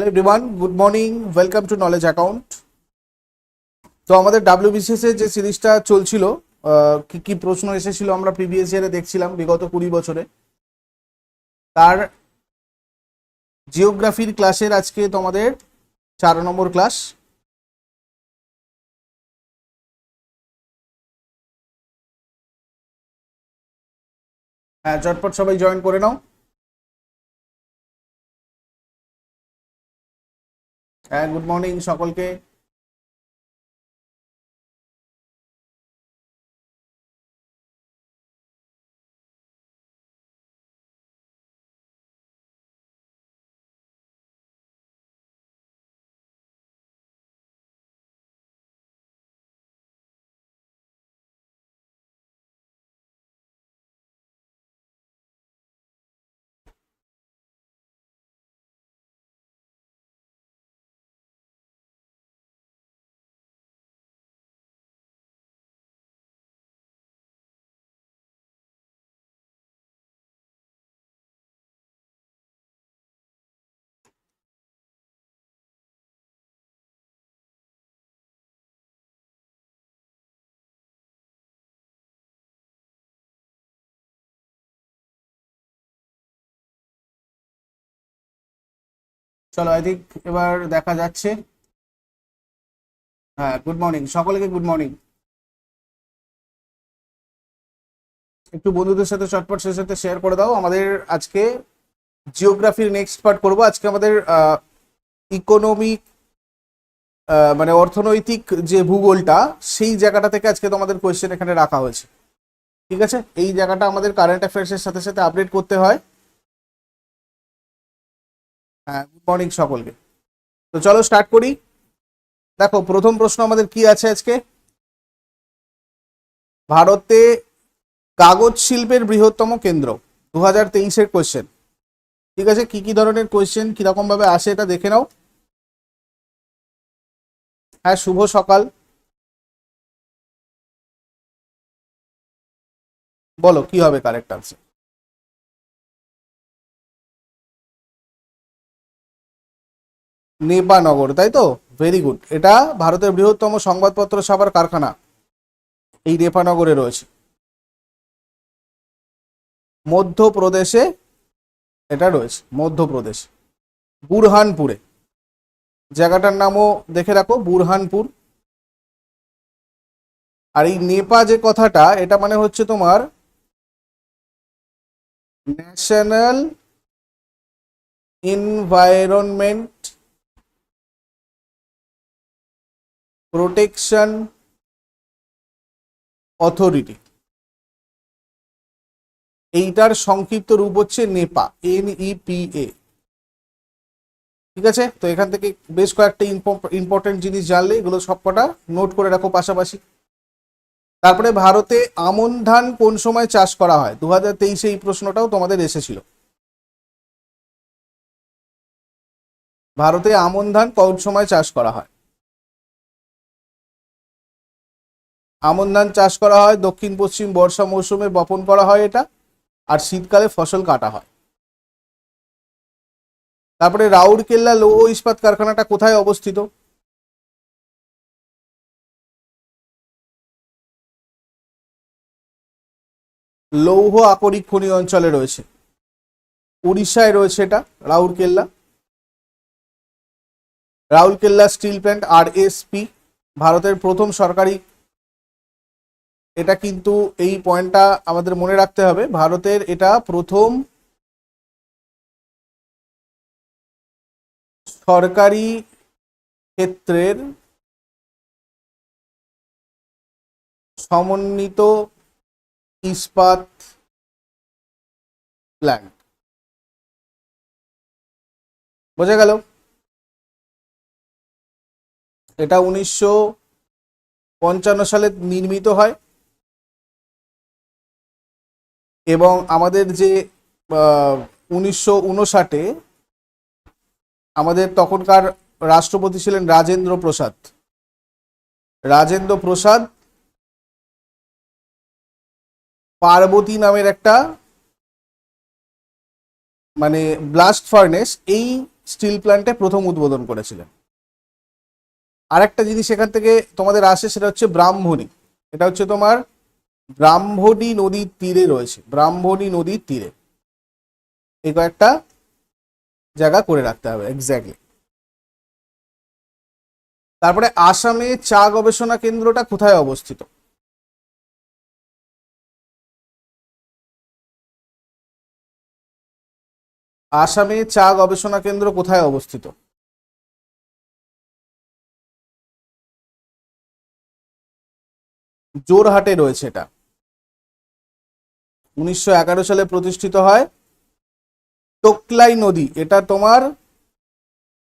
Hello everyone good morning welcome to knowledge account তো আমাদের WBCS এর যে সিরিজটা চলছিল কি কি প্রশ্ন এসেছিল আমরা প্রিভিয়াস ইয়ারে দেখছিলাম বিগত কুড়ি বছরে। তার জিওগ্রাফির ক্লাসের আজকে তোমাদের চার নম্বর ক্লাস হ্যাঁ চটপট সবাই জয়েন করে নাও। হ্যাঁ গুড মর্নিং সকলকে। চলো আই এবার দেখা যাচ্ছে। হ্যাঁ গুড মর্নিং সকলকে গুড মর্নিং একটু বন্ধুদের সাথে চটপট সে সাথে শেয়ার করে দাও। আমাদের আজকে জিওগ্রাফির নেক্সট পার্ট করব। আজকে আমাদের ইকোনমিক মানে অর্থনৈতিক যে ভূগোলটা, সেই জায়গাটা থেকে আজকে তোমাদের কোয়েশ্চেন এখানে রাখা হয়েছে। ঠিক আছে? এই জায়গাটা আমাদের কারেন্ট অ্যাফেয়ার্সের সাথে সাথে আপডেট করতে হয়। হ্যাঁ গুড মর্নিং সকলকে। তো চলো স্টার্ট করি। দেখো, প্রথম প্রশ্ন আমাদের কি আছে আজকে? ভারতে কাগজ শিল্পের বৃহত্তম কেন্দ্র দু হাজার তেইশের কোয়েশ্চেন ঠিক আছে? কি কি ধরনের কোয়েশ্চেন কীরকম ভাবে আসে এটা দেখে নাও। হ্যাঁ শুভ সকাল। বলো, কি হবে কারেক্ট আনসার নেপানগর, তাই তো? ভেরি গুড এটা ভারতের বৃহত্তম সংবাদপত্র ছাপার কারখানা এই নেপানগরে রয়েছে। মধ্যপ্রদেশে এটা রয়েছে, মধ্যপ্রদেশ, বুরহানপুরে। জায়গাটার নামও দেখে রাখো, বুরহানপুর। আর এই নেপা যে কথাটা, এটা মানে হচ্ছে তোমার ন্যাশনাল এনভায়রনমেন্ট প্রোটেকশন অথরিটি। এইটার সংক্ষিপ্ত রূপ হচ্ছে নেপা, এন পি এ। ঠিক আছে? তো এখান থেকে বেশ কয়েকটা ইম্পর্টেন্ট জিনিস জানলে এগুলো সবকটা নোট করে রাখো পাশাপাশি। তারপরে ভারতে আমন ধান কোন সময় চাষ করা হয়? দু হাজার তেইশে এই প্রশ্নটাও তোমাদের এসেছিল। ভারতে আমন ধান কোন সময় চাষ করা হয়? আমন ধান চাষ করা হয়, দক্ষিণ, পশ্চিম বর্ষা মৌসুমে বপন করা হয় এটা, আর শীতকালে ফসল কাটা হয়। তারপরে রাউরকেল্লা লৌহ ইস্পাত কারখানাটা কোথায় অবস্থিত? লৌহ আকরিক খনি অঞ্চলে রয়েছে। উড়িষ্যায় রয়েছে এটা রাউরকেল্লা রাউরকেল্লা স্টিল প্ল্যান্ট, আর এসপি ভারতের প্রথম সরকারি এটা কিন্তু এই পয়েন্টটা আমাদের মনে রাখতে হবে। ভারতের এটা প্রথম সরকারি ক্ষেত্রের সমন্বিত ইস্পাত প্ল্যান্ট। বোঝা গেল? এটা উনিশশো পঞ্চান্ন সালে নির্মিত হয়। এবং আমাদের যে উনিশশো উনষাটে আমাদের তখনকার রাষ্ট্রপতি ছিলেন রাজেন্দ্র প্রসাদ। রাজেন্দ্র প্রসাদ পার্বতী নামের একটা মানে ব্লাস্ট ফার্নেস এই স্টিল প্ল্যান্টে প্রথম উদ্বোধন করেছিলেন। আরেকটা জিনিস এখান থেকে তোমাদের আসে সেটা হচ্ছে ব্রাহ্মণী। এটা হচ্ছে তোমার ব্রাহ্মণী নদীর তীরে রয়েছে, ব্রাহ্মণী নদীর তীরে। এই কয়েকটা জায়গা করে রাখতে হবে এক্স্যাক্টলি তারপরে আসামে চা গবেষণা কেন্দ্রটা কোথায় অবস্থিত? আসামে চা গবেষণা কেন্দ্র কোথায় অবস্থিত? জোরহাটে রয়েছে এটা। উনিশশো এগারো সালে প্রতিষ্ঠিত হয় টোকলাই নদী। এটা তোমার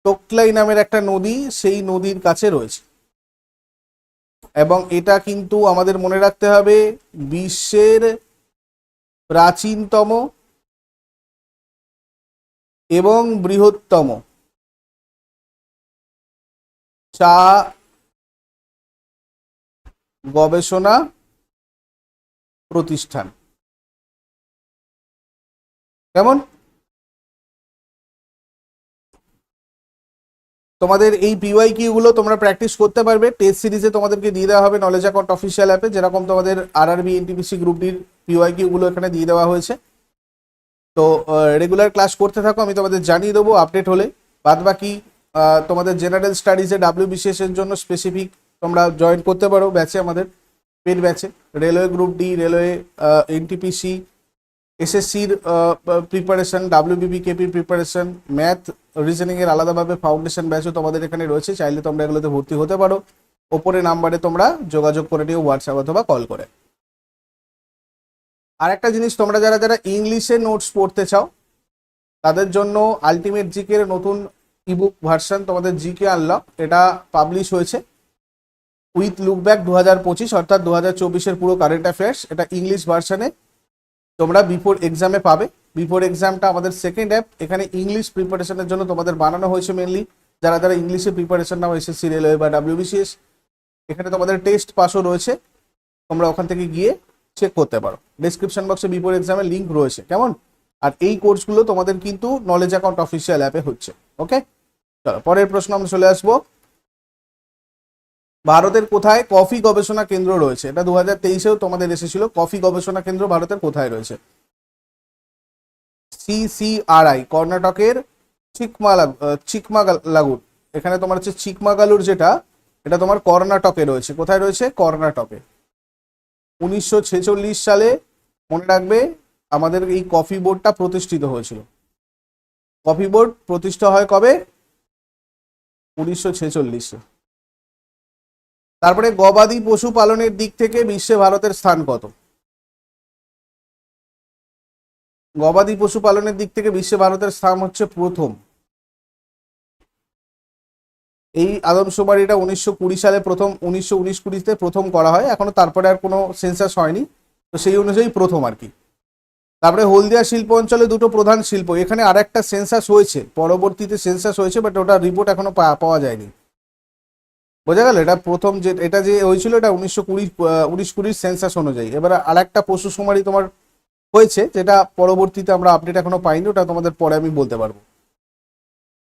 টোকলাই নামের একটা নদী, সেই নদীর কাছে রয়েছে। এবং এটা কিন্তু আমাদের মনে রাখতে হবে, বিশ্বের প্রাচীনতম এবং বৃহত্তম। চা গবেষণা প্রতিষ্ঠান। কেমন? তোমাদের এই পিওয়াই কিউ গুলো তোমরা প্র্যাকটিস করতে পারবে। টেস্ট সিরিজে তোমাদেরকে দিয়ে দেওয়া হবে নলেজ অ্যাকাউন্ট অফিসিয়াল অ্যাপে যেরকম তোমাদের আর আরআরবি এনটিপিসি গ্রুপটির পিওয়াই কিউ গুলো এখানে দিয়ে দেওয়া হয়েছে। তো রেগুলার ক্লাস করতে থাকো, আমি তোমাদের জানিয়ে দেবো আপডেট হলে। বাদ বাকি তোমাদের জেনারেল স্টাডিজে ডাব্লিউ বিসিএস এর জন্য স্পেসিফিক তোমরা জয়েন করতে পারো ব্যাচে আমাদের পেড ব্যাচে railway group D railway NTPC এসএসসির প্রিপারেশন ডাব্লিউবিবি কেপির প্রিপারেশন ম্যাথ রিজনিং এর আলাদাভাবে ফাউন্ডেশন ব্যাচও তোমাদের এখানে রয়েছে। চাইলে তোমরা এগুলোতে ভর্তি হতে পারো। ওপরে নাম্বারে তোমরা যোগাযোগ করে নিও হোয়াটসঅ্যাপ অথবা কল করে। আর একটা জিনিস, তোমরা যারা যারা ইংলিশে নোটস পড়তে চাও, তাদের জন্য আলটিমেট জিকের নতুন ইবুক ভার্সন তোমাদের জিকে আনলক এটা পাবলিশ হয়েছে উইথ লুক ব্যাক দু হাজার পঁচিশ, অর্থাৎ দু হাজার চব্বিশের পুরো কারেন্ট অ্যাফেয়ার্স এটা ইংলিশ ভার্সনে তোমরা বিফোর এক্সামে পাবে। বিফোর এক্সামটা আমাদের সেকেন্ড অ্যাপ এখানে ইংলিশ প্রিপারেশনের জন্য তোমাদের বানানো হয়েছে মেনলি যারা যারা ইংলিশে প্রিপারেশন নাও এসএসসি রেলওয়ে বা ডাব্লিউবিসিএস এখানে তোমাদের টেস্ট পাসও রয়েছে। তোমরা ওখান থেকে গিয়ে চেক করতে পারো। ডিসক্রিপশন বক্সে বিফোর এক্সামের লিঙ্ক রয়েছে। কেমন? আর এই কোর্সগুলো তোমাদের কিন্তু নলেজ অ্যাকাউন্ট অফিসিয়াল অ্যাপে হচ্ছে। ওকে চলো, পরের প্রশ্ন আমরা চলে আসব। ভারতের কোথায় কফি গবেষণা কেন্দ্র রয়েছে? এটা দু হাজার তেইশেও তোমাদের এসেছিল। কফি গবেষণা কেন্দ্র ভারতের কোথায় রয়েছে? সিসিআরআই কর্ণাটকের চিকমালা চিকমাগালুর এখানে তোমার হচ্ছে চিকমাগালুর যেটা, এটা তোমার কর্ণাটকে রয়েছে। কোথায় রয়েছে? কর্ণাটকে। উনিশশো ছেচল্লিশ সালে, মনে রাখবে, আমাদের এই কফি বোর্ডটা প্রতিষ্ঠিত হয়েছিল। কফি বোর্ড প্রতিষ্ঠা হয় কবে? উনিশশো ছেচল্লিশে। তারপরে গবাদি পশু পালনের দিক থেকে বিশ্বে ভারতের স্থান কত? গবাদি পশু পালনের দিক থেকে বিশ্বে ভারতের স্থান হচ্ছে প্রথম। এই আদমশুমারিটা উনিশশো কুড়ি সালে প্রথম, উনিশশো উনিশ কুড়িতে প্রথম করা হয়। এখনও তারপরে আর কোনো সেন্সাস হয়নি। তো সেই অনুযায়ী প্রথম আর কি। তারপরে হলদিয়া শিল্প অঞ্চলে দুটো প্রধান শিল্প। এখানে আর একটা সেন্সাস হয়েছে। পরবর্তীতে সেন্সাস হয়েছে বাট ওটা রিপোর্ট এখনও পাওয়া যায়নি। বোঝা গেল? এটা প্রথম যে, এটা যে হয়েছিল, এটা উনিশশো কুড়ি উনিশ কুড়ির সেন্সাস অনুযায়ী। এবার আর একটা পশু শুমারি তোমার হয়েছে, যেটা পরবর্তীতে আমরা আপডেট এখনও পাইনি, ওটা তোমাদের পরে আমি বলতে পারব।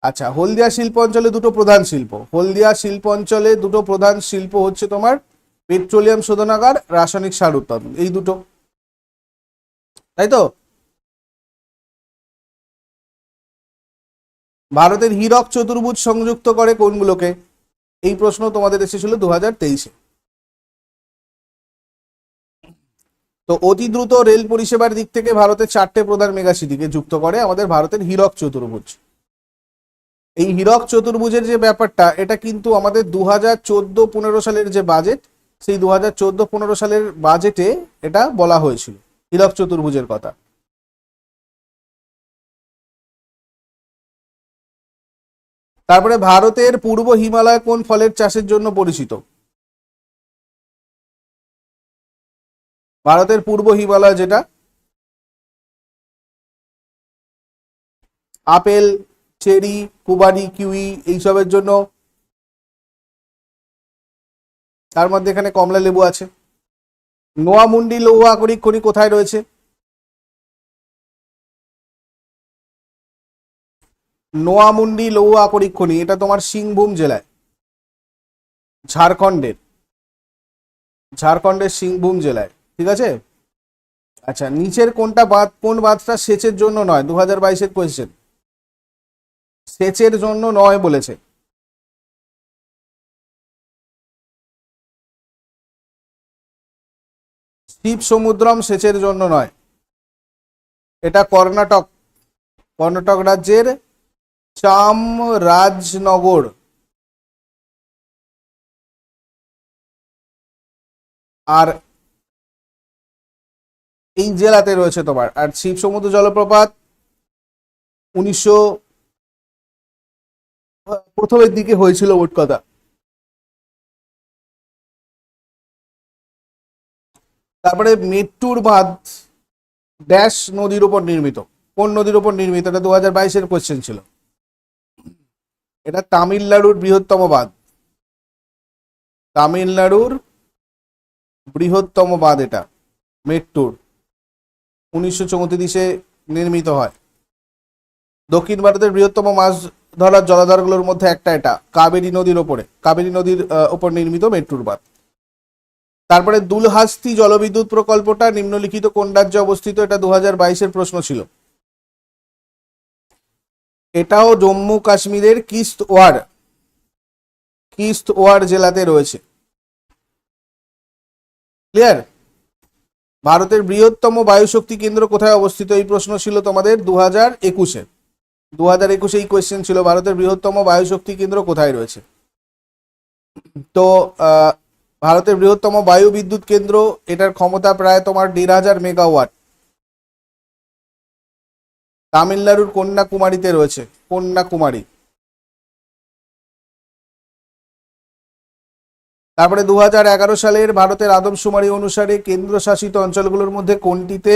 আচ্ছা হলদিয়া শিল্প অঞ্চলে দুটো প্রধান শিল্প। হলদিয়া শিল্প অঞ্চলে দুটো প্রধান শিল্প হচ্ছে তোমার পেট্রোলিয়াম শোধনাগার, রাসায়নিক সার উৎপাদন, এই দুটো। তাই তো? ভারতের হীরক চতুর্ভুজ সংযুক্ত করে কোনগুলোকে? এই প্রশ্ন তোমাদের এসেছিল দু হাজার তেইশে। তো অতি দ্রুত রেল পরিষেবার দিক থেকে ভারতের চারটে প্রধান মেগা সিটিকে যুক্ত করে আমাদের ভারতের হীরক চতুর্ভুজ। এই হীরক চতুর্ভুজের যে ব্যাপারটা, এটা কিন্তু আমাদের দু হাজার চোদ্দ পনেরো সালের যে বাজেট, সেই দু হাজার চোদ্দ পনেরো সালের বাজেটে এটা বলা হয়েছিল, হীরক চতুর্ভুজের কথা। তারপরে ভারতের পূর্ব হিমালয় কোন ফলের চাষের জন্য পরিচিত? ভারতের পূর্ব হিমালয় যেটা? আপেল, চেরি কুবানি কিউই এইসবের জন্য। তার মধ্যে এখানে কমলা লেবু আছে। নোয়ামুন্ডি লৌহ আকরিক খনি কোথায় রয়েছে? নোয়ামুন্ডি আকরিক খনি এটা তোমার সিংভূম জেলায়। ঝাড়খণ্ডের। ঝাড়খণ্ডের সিংভূম জেলায়, ঠিক আছে? আচ্ছা নিচের কোনটা বাঁধ, কোন বাঁধটা সেচের জন্য নয়? দু হাজার বাইশের কোয়েশ্চেন সেচের জন্য নয় বলেছে। শিব সমুদ্রম সেচের জন্য নয়। এটা কর্ণাটক। কর্ণাটক রাজ্যের চামরাজনগর। আর এই জেলাতে রয়েছে তোমার, আর শিব সমুদ্র জলপ্রপাত উনিশশো প্রথমের দিকে হয়েছিল মোট কথা। তারপরে মেট্টুর বাঁধ ড্যাশ নদীর উপর নির্মিত। কোন নদীর উপর নির্মিত? এটা দু হাজার বাইশের কোয়েশ্চেন ছিল। এটা তামিলনাড়ুর বৃহত্তম বাঁধ। তামিলনাড়ুর বৃহত্তম বাঁধ এটা, মেট্টুর। উনিশশো চৌত্রিশে নির্মিত হয়। দক্ষিণ ভারতের বৃহত্তম মাছ ধরার জলাধারগুলোর মধ্যে একটা এটা, কাবেরী নদীর ওপরে। কাবেরী নদীর ওপর নির্মিত মেট্টুর বাঁধ। তারপরে দুলহাস্তি জলবিদ্যুৎ প্রকল্পটা নিম্নলিখিত কোন রাজ্যে অবস্থিত এটা দু হাজার বাইশের প্রশ্ন ছিল। এটাও জম্মু কাশ্মীরের কিস্ত ওয়ার। কিস্ত ওয়ার জেলাতে রয়েছে। ক্লিয়ার ভারতের বৃহত্তম বায়ুশক্তি কেন্দ্র কোথায় অবস্থিত? এই প্রশ্ন ছিল তোমাদের দু হাজার একুশে। দু হাজার একুশে এই কোয়েশ্চেন ছিল, ভারতের বৃহত্তম বায়ুশক্তি কেন্দ্র কোথায় রয়েছে? তো ভারতের বৃহত্তম বায়ু বিদ্যুৎ কেন্দ্র, এটার ক্ষমতা প্রায় তোমার দেড় হাজার মেগাওয়াট। তামিলনাড়ুর কন্যাকুমারীতে রয়েছে, কন্যাকুমারী। তারপরে দু এগারো সালের ভারতের আদমশুমারি অনুসারে কেন্দ্রশাসিত অঞ্চলগুলোর মধ্যে কোনটিতে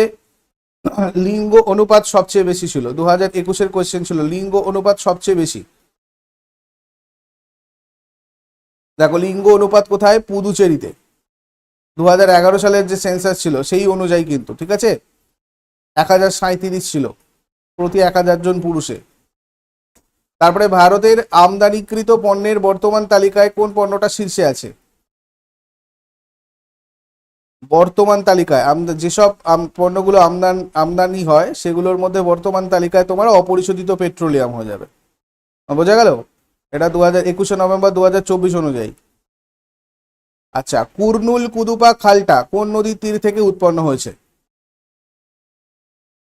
লিঙ্গ অনুপাত সবচেয়ে বেশি ছিল? দু হাজার একুশের কোয়েশ্চেন ছিল, লিঙ্গ অনুপাত সবচেয়ে বেশি। দেখো, লিঙ্গ অনুপাত কোথায়? পুদুচেরিতে। দু হাজার এগারো সালের যে সেন্সাস ছিল, সেই অনুযায়ী কিন্তু, ঠিক আছে? এক হাজার ছিল। প্রতি এক হাজার জন পুরুষে। তারপরে ভারতের আমদানিকৃত পণ্যের বর্তমান তালিকায় কোন পণ্যটা শীর্ষে আছে? বর্তমান তালিকায় যেসব পণ্যগুলো আমদান, আমদানি হয়, সেগুলোর মধ্যে বর্তমান তালিকায় তোমার অপরিশোধিত পেট্রোলিয়াম হয়ে যাবে। বোঝা গেল? এটা দু হাজার একুশে নভেম্বর দু হাজার চব্বিশ অনুযায়ী। আচ্ছা কুরনুল, কুদুপা, খালটা কোন নদীর তীর থেকে উৎপন্ন হয়েছে?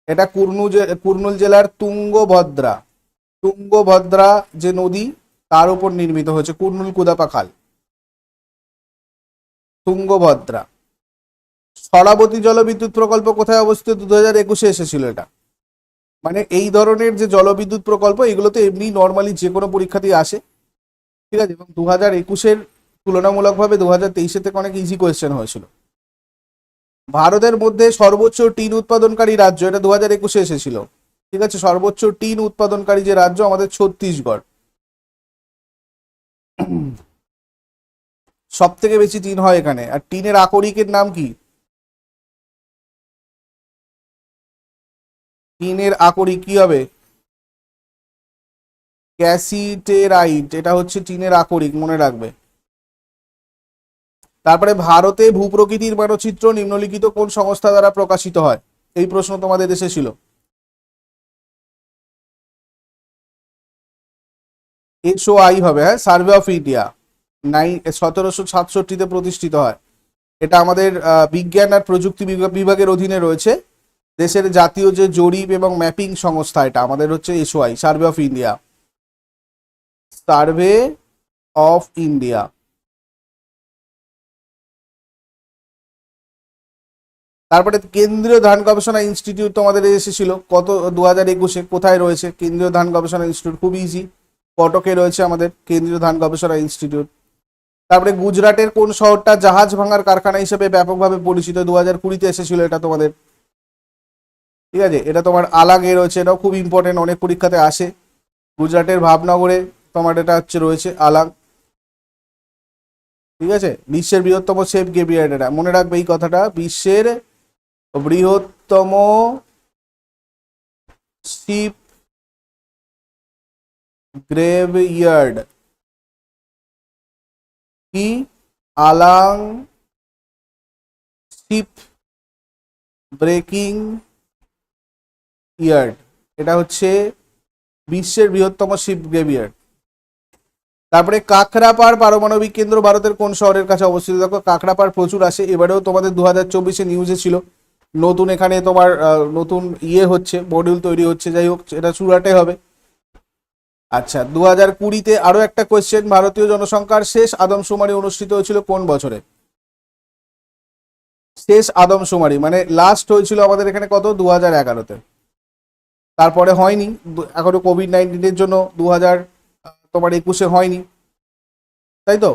এটা কুর্নু কুর্নুল জেলার তুঙ্গভদ্রা। তুঙ্গভদ্রা যে নদী, তার উপর নির্মিত হয়েছে কুর্নুল কুদাপা খাল তুঙ্গভদ্রা। সরাবতী জলবিদ্যুৎ প্রকল্প কোথায় অবস্থিত? দু হাজার একুশে এসেছিল এটা। মানে এই ধরনের যে জলবিদ্যুৎ প্রকল্প, এগুলো তো এমনি নর্মালি যে কোনো পরীক্ষাতেই আসে। ঠিক আছে? এবং দু হাজার একুশের তুলনামূলকভাবে দু হাজার তেইশে থেকে অনেক ইজি কোয়েশ্চেন হয়েছিল। ভারতের মধ্যে সর্বোচ্চ টিন উৎপাদনকারী রাজ্য, এটা দু হাজার একুশে এসেছিল। ঠিক আছে, সর্বোচ্চ টিন উৎপাদনকারী যে রাজ্য আমাদের ছত্তিশগড়। সব থেকে বেশি টিন হয় এখানে। আর টিনের আকরিকের নাম কি? টিনের আকরিক কি হবে? ক্যাসিটেরাইট, এটা হচ্ছে টিনের আকরিক, মনে রাখবে। তারপরে ভারতে ভূপ্রকৃতির মানচিত্র নিম্নলিখিত কোন সংস্থা দ্বারা প্রকাশিত হয়? এই প্রশ্ন তোমাদের দেশে ছিল। এসওআই হবে হ্যাঁ? Survey of India. নাইন সতেরোশো সাতষট্টিতে প্রতিষ্ঠিত হয়। এটা আমাদের বিজ্ঞান আর প্রযুক্তি বিভাগ- বিভাগের অধীনে রয়েছে। দেশের জাতীয় যে জরিপ এবং ম্যাপিং সংস্থা এটা, আমাদের হচ্ছে SOI, survey of India. Survey of India. তারপরে কেন্দ্রীয় ধান গবেষণা ইনস্টিটিউট তোমাদের এসেছিল, কত দু হাজার একুশে, কোথায় রয়েছে? কেন্দ্রীয় ধান গবেষণা ইনস্টিটিউট, খুব ইজি কটকে রয়েছে আমাদের কেন্দ্রীয় ধান গবেষণা ইনস্টিটিউট। তারপরে গুজরাটের কোন শহরটা জাহাজ ভাঙার কারখানা হিসেবে ব্যাপকভাবে পরিচিত? দু হাজার কুড়িতে এসেছিল এটা তোমাদের। ঠিক আছে? এটা তোমার আলাগে রয়েছে, এটাও খুব ইম্পর্টেন্ট অনেক পরীক্ষাতে আসে। গুজরাটের ভাবনগরে তোমার এটা হচ্ছে রয়েছে, আলাগ। ঠিক আছে? বিশ্বের বৃহত্তম সেফ গেবিয়ার্ড এটা। মনে রাখবে এই কথাটা, বিশ্বের বৃহত্তম শিপ গ্রেভ ইয়ার্ড কি? Alang ship breaking yard. এটা হচ্ছে বিশ্বের বৃহত্তম শিপ গ্রেভিয়ার্ড তারপরে কাকরাপাড় পারমাণবিক কেন্দ্র ভারতের কোন শহরের কাছে অবস্থিত? দেখো কাকরাপাড় প্রচুর আসে এবারেও তোমাদের দু হাজার চব্বিশে নিউজে ছিল। নতুন এখানে তোমার নতুন ইয়ে হচ্ছে মডিউল তৈরি হচ্ছে, যাই হোক, এটা সুরাটে হবে। আচ্ছা দু হাজার কুড়িতে আরও একটা কোয়েশ্চেন ভারতীয় জনসংখ্যার শেষ আদমশুমারি অনুষ্ঠিত হয়েছিল কোন বছরে? শেষ আদমশুমারি মানে লাস্ট হয়েছিল আমাদের এখানে কত? দু হাজার এগারোতে। তারপরে হয়নি এখনও কোভিড নাইন্টিনের জন্য দু হাজার তোমার একুশে হয়নি। তাই তো?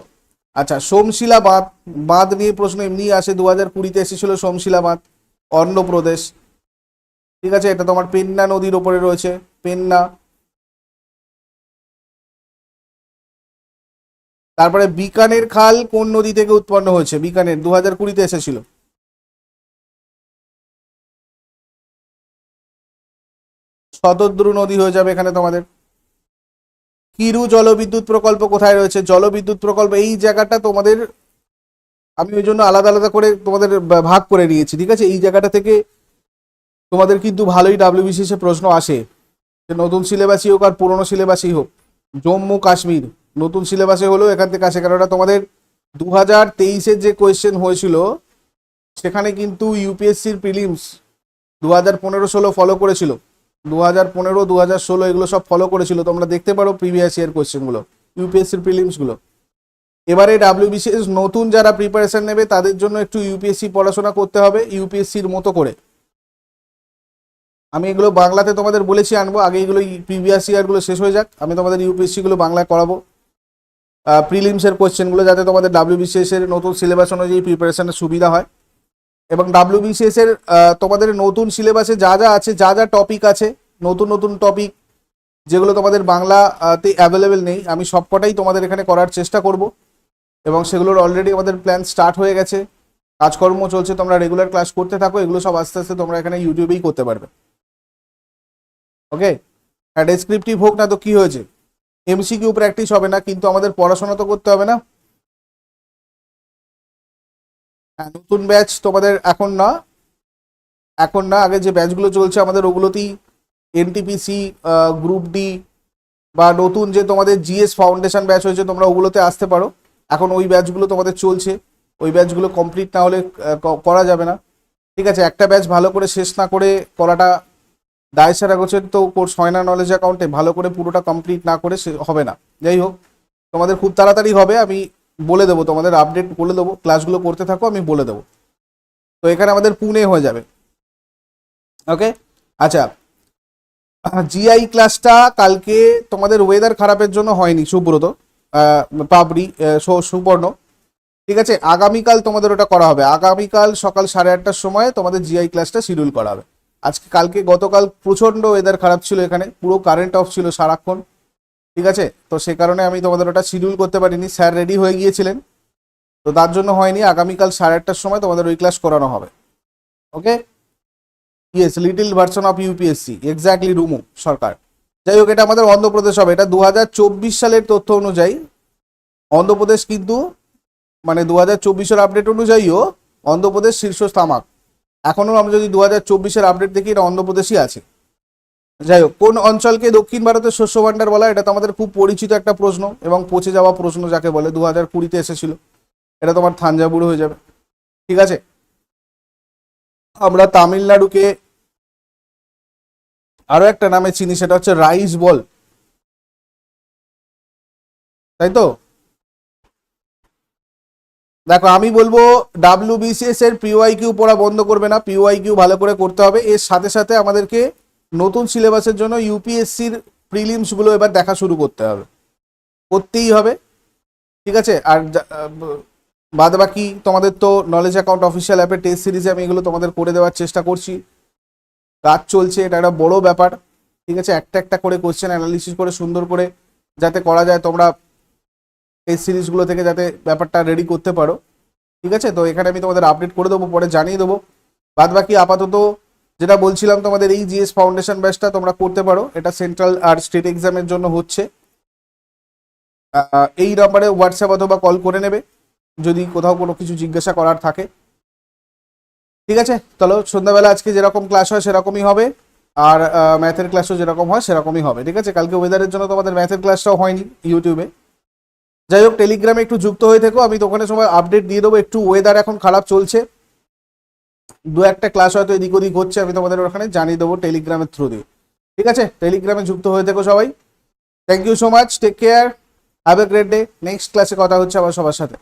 আচ্ছা সোমশিলা বাঁধ বাঁধ নিয়ে প্রশ্ন এমনি আসে দু হাজার কুড়িতে এসেছিল সোমশিলা বাঁধ অন্ধ্রপ্রদেশ। ঠিক আছে, এটা তোমার পেন্না নদীর ওপরে রয়েছে, পেন্না। তারপরে বিকানের খাল কোন নদী থেকে উৎপন্ন হয়েছে? বিকানের দু হাজার কুড়িতে এসেছিল। শতদ্রু নদী হয়ে যাবে এখানে তোমাদের। কিরু জলবিদ্যুৎ প্রকল্প কোথায় রয়েছে? জলবিদ্যুৎ প্রকল্প, এই জায়গাটা তোমাদের আমি ওই জন্য আলাদা আলাদা করে তোমাদের ভাগ করে নিয়েছি, ঠিক আছে? এই জায়গাটা থেকে তোমাদের কিন্তু ভালোই ডাব্লিউবিসিএস প্রশ্ন আসে যে নতুন সিলেবাসই হোক আর পুরনো সিলেবাসই হোক, জম্মু কাশ্মীর, নতুন সিলেবাসে হলেও এখান থেকে আসে। কারণ তোমাদের দু হাজার তেইশের যে কোয়েশ্চেন হয়েছিল, সেখানে কিন্তু ইউপিএসসির প্রিলিমস দু হাজার পনেরো ষোলো ফলো করেছিল। দু হাজার পনেরো দু হাজার ষোলো এগুলো সব ফলো করেছিল। তোমরা দেখতে পারো প্রিভিয়াস ইয়ার কোয়েশ্চেনগুলো ইউপিএসসির প্রিলিমসগুলো এবারে ডাব্লিউবিসিএস নতুন যারা প্রিপারেশন নেবে, তাদের জন্য একটু ইউপিএসসি পড়াশোনা করতে হবে ইউপিএসসির মতো করে। আমি এগুলো বাংলাতে তোমাদের বলেছি আনব, আগে এগুলো প্রিভিয়াস ইয়ারগুলো শেষ হয়ে যাক। আমি তোমাদের ইউপিএসসিগুলো বাংলায় করাবো। প্রিলিমসের কোয়েশ্চেনগুলো যাতে তোমাদের ডাব্লিউবিসিএস এর নতুন সিলেবাস অনুযায়ী প্রিপারেশনের সুবিধা হয়। এবং ডাব্লিউবিসিএস এর তোমাদের নতুন সিলেবাসে যা যা আছে, যা যা টপিক আছে, নতুন নতুন টপিক যেগুলো তোমাদের বাংলাতে অ্যাভেলেবেল নেই, আমি সবকটাই তোমাদের এখানে করার চেষ্টা করব। এবং সেগুলোর অলরেডি আমাদের প্ল্যান স্টার্ট হয়ে গেছে। কাজকর্ম চলছে, তোমরা রেগুলার ক্লাস করতে থাকো, এগুলো সব আস্তে আস্তে তোমরা এখানে ইউটিউবেই করতে পারবে। ওকে হ্যাঁ ডেসক্রিপটিভ হোক না তো কি হয়েছে? এমসিকিউ প্র্যাকটিস হবে না, কিন্তু আমাদের পড়াশোনা তো করতে হবে না। হ্যাঁ নতুন ব্যাচ তোমাদের এখন না। এখন না, আগে যে ব্যাচগুলো চলছে আমাদের ওগুলোতেই এনটিপিসি গ্রুপ ডি বা নতুন যে তোমাদের জিএস ফাউন্ডেশন ব্যাচ হয়েছে, তোমরা ওগুলোতে আসতে পারো। এখন ওই ব্যাচগুলো তোমাদের চলছে, ওই ব্যাচগুলো কমপ্লিট না হলে করা যাবে না। ঠিক আছে, একটা ব্যাচ ভালো করে শেষ না করে করাটা দায় সারা গোছের তো কোর্স হয় না নলেজ অ্যাকাউন্টে ভালো করে পুরোটা কমপ্লিট না করে সে- হবে না। যাই হোক, তোমাদের খুব তাড়াতাড়ি হবে, আমি বলে দেবো, তোমাদের আপডেট বলে দেবো ক্লাসগুলো করতে থাকো, আমি বলে দেবো। তো এখানে আমাদের পুনে হয়ে যাবে। ওকে আচ্ছা জিআই ক্লাসটা কালকে তোমাদের ওয়েদার খারাপের জন্য হয়নি, সুব্রত। পাবড়ি সুবর্ণ। ঠিক আছে? আগামীকাল তোমাদের ওটা করা হবে। আগামীকাল সকাল সাড়ে আটটার সময় তোমাদের জিআই ক্লাসটা শিডিউল করা হবে। আজকে, কালকে গতকাল প্রচণ্ড ওয়েদার খারাপ ছিল এখানে। পুরো কারেন্ট অফ ছিল সারাক্ষণ। ঠিক আছে? তো সে কারণে আমি তোমাদের ওটা শিডিউল করতে পারিনি। স্যার রেডি হয়ে গিয়েছিলেন। তো তার জন্য হয়নি। আগামীকাল সাড়ে আটটার সময় তোমাদের ওই ক্লাস করানো হবে। Okay yes little version of UPSC exactly Rumu Sarkar. যাই হোক, এটা আমাদের অন্ধ্রপ্রদেশ হবে। এটা দু হাজার চব্বিশ সালের তথ্য অনুযায়ী, অন্ধ্রপ্রদেশ কিন্তু মানে দু হাজার চব্বিশের আপডেট অনুযায়ীও অন্ধ্রপ্রদেশ শীর্ষস্থামাক এখনও আমরা যদি দু হাজার চব্বিশের আপডেট দেখি, এটা অন্ধ্রপ্রদেশই আছে। যাই হোক, কোন অঞ্চলকে দক্ষিণ ভারতের শস্য ভাণ্ডার বলা এটা তো আমাদের খুব পরিচিত একটা প্রশ্ন এবং পচে যাওয়া প্রশ্ন যাকে বলে দু হাজার কুড়িতে এসেছিল। এটা তোমার থাঞ্জাভুর হয়ে যাবে। ঠিক আছে? আমরা তামিলনাড়ুকে আরও একটা নামে চিনি, সেটা হচ্ছে রাইস বল। তাই তো? দেখো, আমি বলব ডাব্লিউবিসিএস এর পিওয়াই কিউ পড়া বন্ধ করবে না। পিওয়াই কিউ ভালো করে করতে হবে। এর সাথে সাথে আমাদেরকে নতুন সিলেবাসের জন্য ইউপিএসসির প্রিলিমসগুলো এবার দেখা শুরু করতে হবে। করতেই হবে। ঠিক আছে? আর বাদ বাকি তোমাদের তো নলেজ অ্যাকাউন্ট অফিসিয়াল অ্যাপে টেস্ট সিরিজে আমি এগুলো তোমাদের করে দেওয়ার চেষ্টা করছি। কাজ চলছে, এটা একটা বড় ব্যাপার। ঠিক আছে? একটা একটা করে কোশ্চেন অ্যানালিসিস করে সুন্দর করে যাতে করা যায়, তোমরা টেস্ট সিরিজগুলো থেকে যাতে ব্যাপারটা রেডি করতে পারো। ঠিক আছে? তো এখানে আমি তোমাদের আপডেট করে দেবো, পরে জানিয়ে দেবো। বাদ বাকি আপাতত যেটা বলছিলাম, তোমাদের এই জিএস ফাউন্ডেশন ব্যাচটা তোমরা করতে পারো। এটা সেন্ট্রাল আর স্টেট এক্সামের জন্য হচ্ছে। এই নাম্বারে হোয়াটসঅ্যাপ অথবা কল করে নেবে। যদি কোথাও কোনো কিছু জিজ্ঞাসা করার থাকে। ঠিক আছে? চলো সন্ধ্যাবেলা আজকে যেরকম ক্লাস হয়, সেরকমই হবে। আর ম্যাথের ক্লাসও যেরকম হয়, সেরকমই হবে। ঠিক আছে? কালকে ওয়েদারের জন্য তোমাদের ম্যাথের ক্লাসটাও হয়নি ইউটিউবে যাই হোক টেলিগ্রামে একটু যুক্ত হয়ে থেকো। আমি দোকানের সময় আপডেট দিয়ে দেবো। একটু ওয়েদার এখন খারাপ চলছে। দু একটা ক্লাস হয়তো এদিক ওদিক হচ্ছে, আমি তোমাদের ওখানে জানিয়ে দেবো টেলিগ্রামের থ্রু দিয়ে। ঠিক আছে? টেলিগ্রামে যুক্ত হয়ে থেকো সবাই। Thank you so much take care have a great day next ক্লাসে কথা হচ্ছে আবার সবার সাথে।